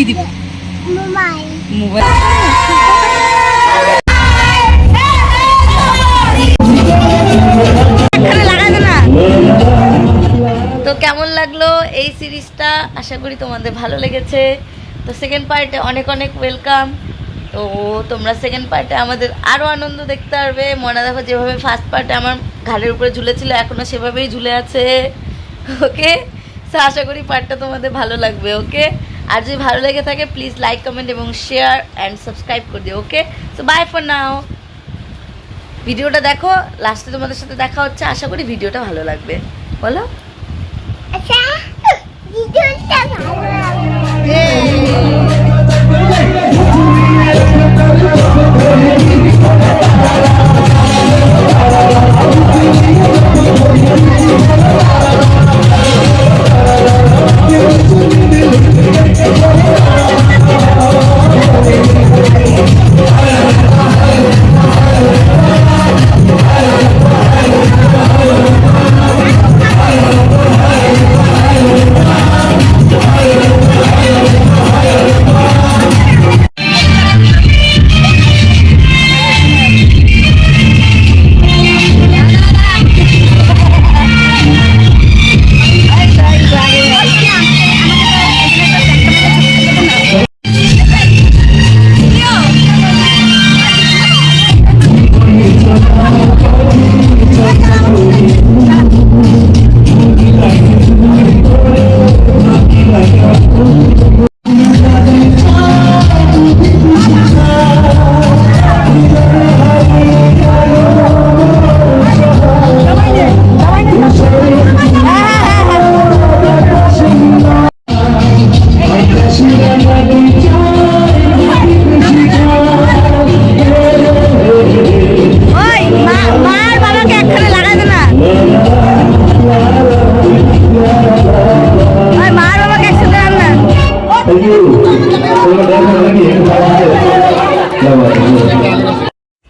কি দিব? মোবাইল। তো কেমন লাগল এই সিরিজটা? আশা করি তোমাদের ভালো লেগেছে। তো সেকেন্ড পার্টে অনেক অনেক ওয়েলকাম তো তোমরা সেকেন্ড পার্টে আমাদের আরও আনন্দ দেখতে পারবে। মনে দেখো যেভাবে ফার্স্ট পার্টে আমার ঘাড়ের উপরে ঝুলেছিল এখনও সেভাবেই ঝুলে আছে। ওকে তো আশা করি পার্টটা তোমাদের ভালো লাগবে ওকে আর যদি ভালো লেগে থাকে প্লিজ লাইক কমেন্ট এবং শেয়ার অ্যান্ড সাবস্ক্রাইব করে দিও okay so bye for now ভিডিওটা দেখো লাস্টে তোমাদের সাথে দেখা হচ্ছে আশা করি ভিডিওটা ভালো লাগবে। বলো? আচ্ছা ভিডিওটা ভালো লাগবে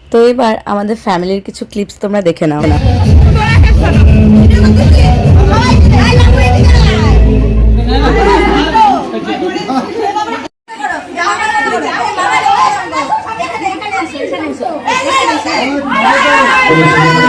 তো এবার আমাদের ফ্যামিলির কিছু ক্লিপস তোমরা দেখে নাও। না আমি আমি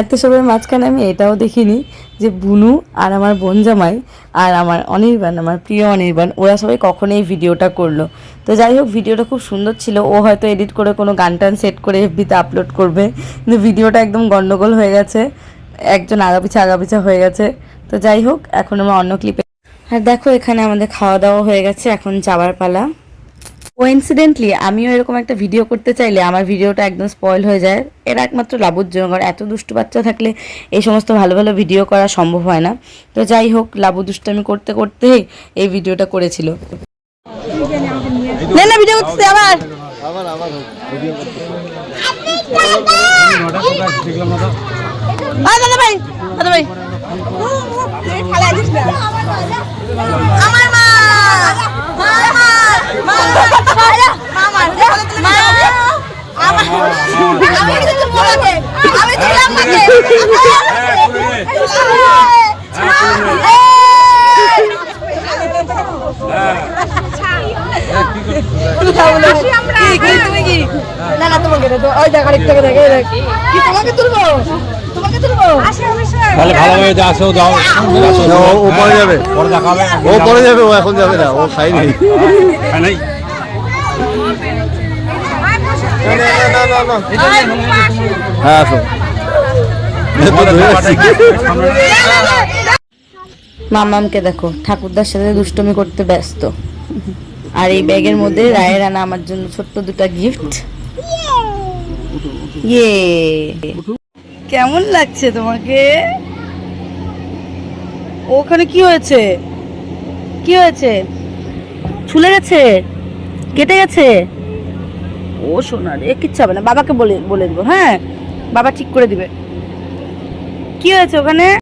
এত সবের মাঝখানে আমি এটাও দেখিনি যে বুনু আর আমার বোন জামাই আর আমার অনির্বাণ, আমার প্রিয় অনির্বাণ, ওরা সবাই কখন এই ভিডিওটা করল। তো যাই হোক, ভিডিওটা খুব সুন্দর ছিল। ও হয়তো এডিট করে কোনো গান টান সেট করে এফবিতে আপলোড করবে। কিন্তু ভিডিওটা একদম গণ্ডগোল হয়ে গেছে। একজন আগাপিছা আগাপিছা হয়ে গেছে। তো যাই হোক, এখন আমরা অন্য ক্লিপে আর দেখো, এখানে আমাদের খাওয়া দাওয়া হয়ে গেছে। এখন যাওয়ার পালা। কোইন্সিডেন্টলি আমিও এরকম একটা ভিডিও করতে চাইলে আমার ভিডিওটা একদম স্পয়েল হয়ে যায়। এর একমাত্র লাবুর জন্য কারণ এত দুষ্টু বাচ্চা থাকলে এই সমস্ত ভালো ভালো ভিডিও করা সম্ভব হয় না। তো যাই হোক লাবু দুষ্টামি করতে করতেই এই ভিডিওটা করেছিল। না না ভিডিও ভাই। আমার মা আমার মা। না না তোমাকে ওই দেখ আরেকটাকে দেখে কি তোমাকে তুলবো তোমাকে তুলবো তাহলে ভালো হয়ে যায় আসো যাও। ও- ও পরে যাবে। পরে দেখা হবে। ও পরে যাবে ও এখন যাবে না ও খাইনি হ্যাঁ, নেই। হ্যাঁ আসো। মামামকে দেখো ঠাকুরদার সাথে দুষ্টমি করতে ব্যস্ত। আর এই ব্যাগের মধ্যে রায়ের আনা আমার জন্য ছোট্ট দুটা গিফট ইয়ে। কেমন লাগছে তোমাকে? ওখানে কি হয়েছে? কি হয়েছে? ছুলে গেছে? কেটে গেছে? ও সোনা রে, কিচ্ছু হবে না। বাবাকে বলে বলে দেবো হ্যাঁ? বাবা ঠিক করে দিবে। কি হয়েছে ওখানে?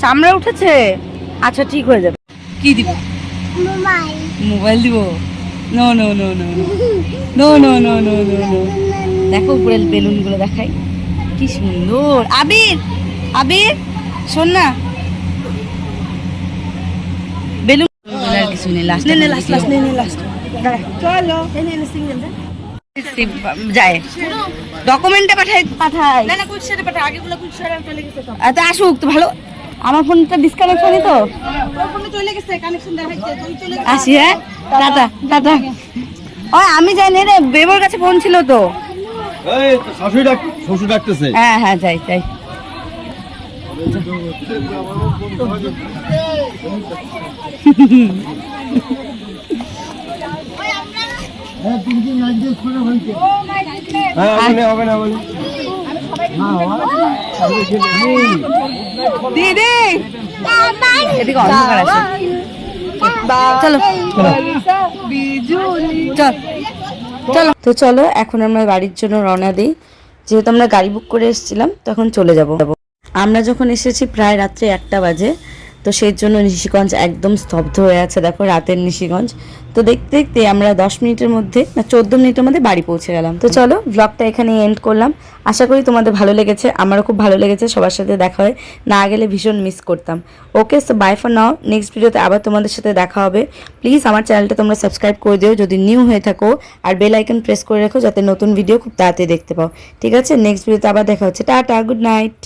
চামড়া উঠেছে? আচ্ছা ঠিক হয়ে যাবে। কি দিব? মোবাইল দিব? No no no no no no no no no no দেখো উপরের বেলুনগুলো দেখাই। কি সুন্দর। আবির! আবির! শোন না। আর কিছু নেই লাস্ট নে নে লাস্ট লাস্ট নে নে লাস্ট চলো। যায়। ডকুমেন্টে পাঠাই। পাঠাই। না না কুইক সেটে পাঠাই। আগেগুলো কুইক সেটে চলে গেছে সব আচ্ছা আসুক তো ভালো। আমার ফোনটা ডিসকানেকশনই তো? আসি হ্যাঁ? Tata tata. ও আমি জানি রে বেবর কাছে ফোন ছিল তো। এই, শাশুড়ি ডাক শ্বশুর ডাকতেছে। হ্যাঁ হ্যাঁ যাই যাই হ্যাঁ হবে না হবে না বলি দিদি চল চলো তো চলো, এখন আমরা বাড়ির জন্য রওনা দিই। যেহেতু আমরা গাড়ি বুক করে এসেছিলাম, তখন চলে যাব। আমরা যখন এসেছি প্রায় রাত্রে একটা বাজে, তো সেই জন্য নিশিগঞ্জ একদম স্তব্ধ হয়ে আছে। দেখো রাতের নিশিগঞ্জ। তো দেখতে দেখতে আমরা দশ মিনিটের মধ্যে, না চোদ্দ মিনিটের মধ্যে বাড়ি পৌঁছে গেলাম। তো চলো ব্লগটা এখানে এন্ড করলাম। আশা করি তোমাদের ভালো লেগেছে, আমারও খুব ভালো লেগেছে, সবার সাথে দেখা হয়। না গেলে ভীষণ মিস করতাম। Okay so bye for now next ভিডিওতে আবার তোমাদের সাথে দেখা হবে। প্লিজ আমার চ্যানেলটা তোমরা সাবস্ক্রাইব করে দিও। যদি নিউ হয়ে থাকো, আর বেল আইকন প্রেস করে রাখো, যাতে নতুন ভিডিও খুব তাড়াতাড়ি দেখতে পাও। ঠিক আছে নেক্সট ভিডিওতে আবার দেখা হচ্ছে। Tata good night